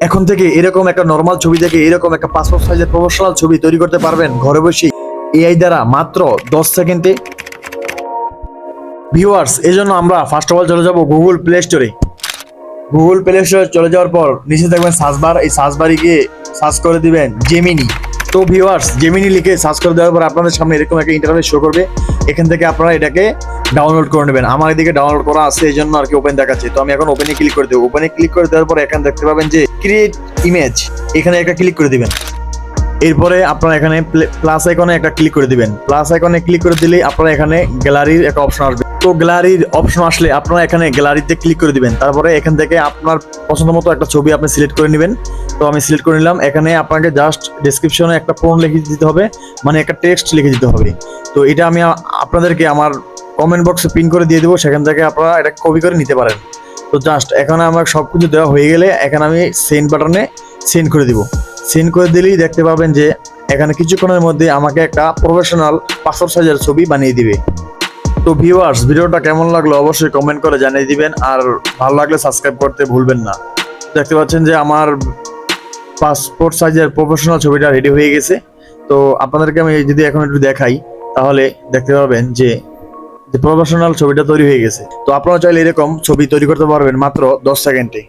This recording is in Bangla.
এখন থেকে এরকম একটা নর্মাল ছবি থেকে এরকম একটা পাসপোর্ট সাইজের প্রফেশনাল ছবি তৈরি করতে পারবেন ঘরে বসে এআই দ্বারা মাত্র দশ সেকেন্ডে। ভিউয়ার্স এই জন্য আমরা ফার্স্ট অফ অল চলে যাব গুগল প্লে স্টোরে গুগল প্লে স্টোরে চলে যাওয়ার পর নিচে থাকবেন সার্চ বার এই সার্চ বারে গিয়ে সার্চ করে দিবেন জেমিনি তো ভিউয়ার্স জেমিনি লিখে সার্চ করে দেওয়ার পর আপনাদের সামনে এরকম একটা ইন্টারনেট শো করবে। এখান থেকে আপনারা এটাকে ডাউনলোড করে নেবেন। আমার এদিকে ডাউনলোড করা আছে এই জন্য আর কি ওপেন দেখাচ্ছে। তো আমি এখন ওপেনে ক্লিক করে দেবো। ওপেনে ক্লিক করে দেওয়ার পর এখানে দেখতে পাবেন যে ক্রিয়েট ইমেজ এখানে একটা ক্লিক করে দিবেন। এরপরে আপনারা এখানে প্লাস আইকনে একটা ক্লিক করে দিবেন। প্লাস আইকনে ক্লিক করে দিলেই আপনারা এখানে গ্যালারির একটা অপশন আসবে। তো গ্যালারির অপশন আসলে আপনারা এখানে গ্যালারিতে ক্লিক করে দিবেন। তারপরে এখান থেকে আপনার পছন্দ মতো একটা ছবি আপনি সিলেক্ট করে নেবেন। তো আমি সিলেক্ট করে নিলাম। এখানে আপনাকে জাস্ট ডেসক্রিপশনে একটা ফোন লিখে দিতে হবে মানে একটা টেক্সট লিখে দিতে হবে। তো এটা আমি আপনাদেরকে আমার কমেন্ট বক্সে পিন করে দিয়ে দেবো। সেখান থেকে আপনারা এটা কপি করে নিতে পারেন। তো জাস্ট এখানে আমার সব কিছু দেওয়া হয়ে গেলে এখানে আমি সেন্ড বাটনে সেন্ড করে দিব। সেন্ড করে দিলেই দেখতে পাবেন যে এখানে কিছুক্ষণের মধ্যে আমাকে একটা প্রফেশনাল পাসপোর্ট সাইজের ছবি বানিয়ে দিবে। তো ভিউয়ার্স ভিডিওটা কেমন লাগল অবশ্যই কমেন্ট করে জানিয়ে দিবেন, আর ভালো লাগলে সাবস্ক্রাইব করতে ভুলবেন না। দেখতে পাচ্ছেন যে আমার পাসপোর্ট সাইজের প্রফেশনাল ছবিটা রেডি হয়ে গেছে। তো আপনাদেরকে আমি যদি এখন একটু দেখাই, তাহলে দেখতে পাবেন যে প্রফেশনাল ছবিটা তৈরি হয়ে গেছে। তো আপনারা চাইলে এরকম ছবি তৈরি করতে পারবেন মাত্র দশ সেকেন্ডে